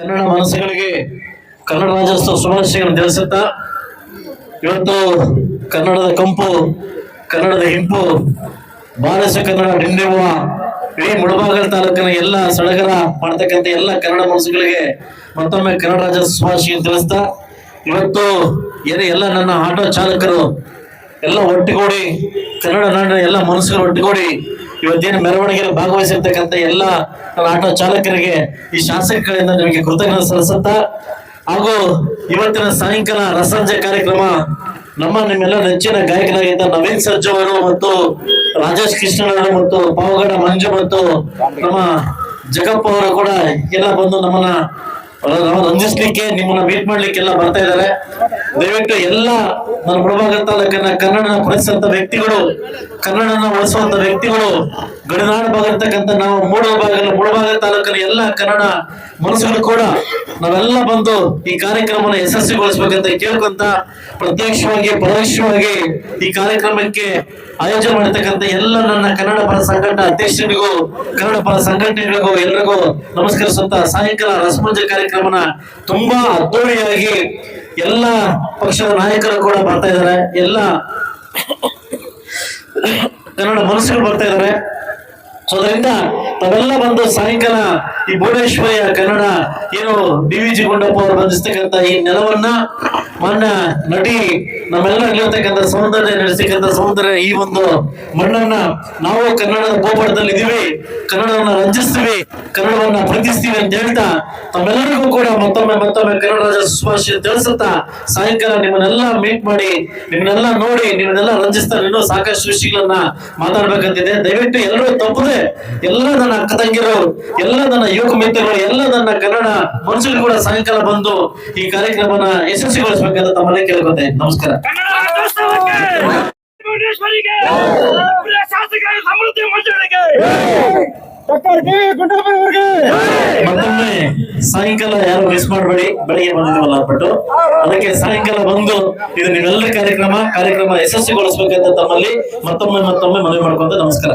ಕನ್ನಡ ಮನಸ್ಸುಗಳಿಗೆ ಕನ್ನಡ ರಾಜ್ಯೋತ್ಸವ ಶುಭಾಶಯಗಳನ್ನು ತಿಳಿಸುತ್ತಾ, ಇವತ್ತು ಕನ್ನಡದ ಕಂಪು, ಕನ್ನಡದ ಇಂಪು ಬಾರಸ ಕನ್ನಡ ಡಿಂಡಿವ ಇಡೀ ಮುಳಬಾಗಲ್ ತಾಲೂಕಿನ ಎಲ್ಲ ಸಡಗರ ಮಾಡ್ತಕ್ಕಂಥ ಎಲ್ಲ ಕನ್ನಡ ಮನಸ್ಸುಗಳಿಗೆ ಮತ್ತೊಮ್ಮೆ ಕನ್ನಡ ರಾಜ್ಯೋತ್ಸವ ಶುಭಾಶಯ ತಿಳಿಸ್ತಾ, ಇವತ್ತು ಏನೇ ಎಲ್ಲ ನನ್ನ ಆಟೋ ಚಾಲಕರು ಎಲ್ಲ ಒಟ್ಟುಗೂಡಿ, ಕನ್ನಡ ನಾಡಿನ ಎಲ್ಲ ಮನಸ್ಸುಗಳು ಒಟ್ಟಿಗೂಡಿ ಇವತ್ತೇನು ಮೆರವಣಿಗೆಯಲ್ಲಿ ಭಾಗವಹಿಸಿರ್ತಕ್ಕಂಥ ಎಲ್ಲ ಆಟೋ ಚಾಲಕರಿಗೆ ಈ ಶಾಸಕರಿಂದ ನಿಮಗೆ ಕೃತಜ್ಞತೆ ಸಲ್ಲಿಸುತ್ತಾ, ಹಾಗೂ ಇವತ್ತಿನ ಸಾಯಂಕಾಲ ರಸಂಜೆ ಕಾರ್ಯಕ್ರಮ ನಮ್ಮ ನಿಮ್ಮೆಲ್ಲ ನೆಚ್ಚಿನ ಗಾಯಕರಾಗಿದ್ದ ನವೀನ್ ಸರ್ಜು ಅವರು ಮತ್ತು ರಾಜೇಶ್ ಕೃಷ್ಣನವರು ಮತ್ತು ಪಾವಗಡ ಮಂಜು ಮತ್ತು ನಮ್ಮ ಜಗಪ್ಪ ಅವರು ಕೂಡ ಎಲ್ಲ ಬಂದು ನಮ್ಮನ್ನ ರಂಜಿಸ್ಲಿಕ್ಕೆ, ನಿಮ್ಮನ್ನ ಮೀಟ್ ಮಾಡ್ಲಿಕ್ಕೆ ಎಲ್ಲ ಬರ್ತಾ ಇದ್ದಾರೆ. ದಯವಿಟ್ಟು ಎಲ್ಲ ನನ್ನ ಮುಳಬಾಗ ತಾಲೂಕಿನ ಕನ್ನಡನ ಪಡಿಸುವಂತ ವ್ಯಕ್ತಿಗಳು, ಕನ್ನಡನ ಉಳಿಸುವಂತ ವ್ಯಕ್ತಿಗಳು, ಗಡಿನಾಡು ಭಾಗ ಇರ್ತಕ್ಕಂಥ ನಾವು ಮೂಡ ಭಾಗ ಮುಳಬಾಗ ತಾಲೂಕಿನ ಎಲ್ಲ ಕನ್ನಡ ಮನಸ್ಸುಗಳು ಕೂಡ ನಾವೆಲ್ಲ ಬಂದು ಈ ಕಾರ್ಯಕ್ರಮನ ಯಶಸ್ವಿಗೊಳಿಸ್ಬೇಕಂತ ಕೇಳ್ಕೊಂತ ಪ್ರತ್ಯಕ್ಷವಾಗಿ, ಪರೋಕ್ಷವಾಗಿ ಈ ಕಾರ್ಯಕ್ರಮಕ್ಕೆ ಆಯೋಜನೆ ಮಾಡಿರ್ತಕ್ಕಂಥ ಎಲ್ಲ ನನ್ನ ಕನ್ನಡ ಪರ ಸಂಘಟನೆ ಅಧ್ಯಕ್ಷರಿಗೂ, ಕನ್ನಡ ಪರ ಸಂಘಟನೆಗಳಿಗೂ ಎಲ್ರಿಗೂ ನಮಸ್ಕರಿಸುವಂತ ಸಾಯಂಕಾಲ ರಸಮಂಜ ಕಾರ್ಯಕ್ರಮನ ತುಂಬಾ ಅದ್ದೂರಿಯಾಗಿ ಎಲ್ಲ ಪಕ್ಷದ ನಾಯಕರು ಕೂಡ ಬರ್ತಾ ಇದ್ದಾರೆ. ಎಲ್ಲ ಕನ್ನಡ ಮನಸ್ಸುಗಳು ಬರ್ತಾ ಇದ್ದಾರೆ. ಸೊ ಅದರಿಂದ ತಾವೆಲ್ಲ ಬಂದು ಸಾಯಂಕಾಲ ಈ ಭುವನೇಶ್ವರಿಯ ಕನ್ನಡ ಏನು ಡಿ ವಿ ಜಿ ಗುಂಡಪ್ಪ ಅವರು ಬಂಧಿಸ್ತಕ್ಕಂಥ ಈ ನೆಲವನ್ನ ಮಣ್ಣ ನಟಿ ನಮ್ಮೆಲ್ಲ ಇಲ್ಲಿರ್ತಕ್ಕಂಥ ಸೌಂದರ್ಯ ನಡೆಸ್ತಕ್ಕಂಥ ಸೌಂದರ್ಯ ಈ ಒಂದು ಮಣ್ಣನ್ನ ನಾವು ಕನ್ನಡದ ಗೋಪುರದಲ್ಲಿ ಇದೀವಿ ಕನ್ನಡವನ್ನ ರಂಜಿಸ್ತೀವಿ ಕನ್ನಡವನ್ನ ಪ್ರೀತಿಸ್ತೀವಿ ಅಂತ ಹೇಳ್ತಾ ತಮ್ಮೆಲ್ಲರಿಗೂ ಕೂಡ ಮತ್ತೊಮ್ಮೆ ಮತ್ತೊಮ್ಮೆ ಕನ್ನಡ ರಾಜ್ಯ ಶುಭಾಶಯ ತಿಳಿಸುತ್ತಾ ಸಾಯಂಕಾಲ ನಿಮ್ಮನ್ನೆಲ್ಲ ಮೀಟ್ ಮಾಡಿ ನಿಮ್ಮನ್ನೆಲ್ಲ ನೋಡಿ ನಿಮ್ಮನ್ನೆಲ್ಲ ರಂಜಿಸ್ತಾ ಇನ್ನೂ ಸಾಕಷ್ಟು ವಿಷಯಗಳನ್ನ ಮಾತಾಡ್ಬೇಕಂತಿದೆ. ದಯವಿಟ್ಟು ಎಲ್ಲರೂ ತಪ್ಪದೆ ಎಲ್ಲ ನನ್ನ ಅಕ್ಕ ತಂಗಿರು ಎಲ್ಲ ನನ್ನ ಯುವಕ ಮಿತ್ರರು ಎಲ್ಲ ನನ್ನ ಕನ್ನಡ ಮನುಷ್ಯರು ಕೂಡ ಸಾಯಂಕಾಲ ಬಂದು ಈ ಕಾರ್ಯಕ್ರಮನ ಯಶಸ್ವಿಗೊಳಿಸಬೇಕಂತ ತಮ್ಮಲ್ಲೇ ಕೇಳ್ಕೊತೆ ನಮಸ್ಕಾರ. ಸಮೃದ್ಧಿ ಮಂಜೂರಿಗೆ ಮತ್ತೊಮ್ಮೆ ಸಾಯಂಕಾಲ ಯಾರು ಮಿಸ್ ಮಾಡಬೇಡಿ ಬೆಳಿಗ್ಗೆ ಬಂದಿದ್ದೀವಲ್ಲ ಅಂದ್ಬಿಟ್ಟು. ಅದಕ್ಕೆ ಸಾಯಂಕಾಲ ಬಂದು ಇದು ನೀವೆಲ್ಲರ ಕಾರ್ಯಕ್ರಮ ಕಾರ್ಯಕ್ರಮ ಯಶಸ್ವಿಗೊಳಿಸಬೇಕಂತ ತಮ್ಮಲ್ಲಿ ಮತ್ತೊಮ್ಮೆ ಮತ್ತೊಮ್ಮೆ ಮನವಿ ಮಾಡ್ಕೊಂತ ನಮಸ್ಕಾರ.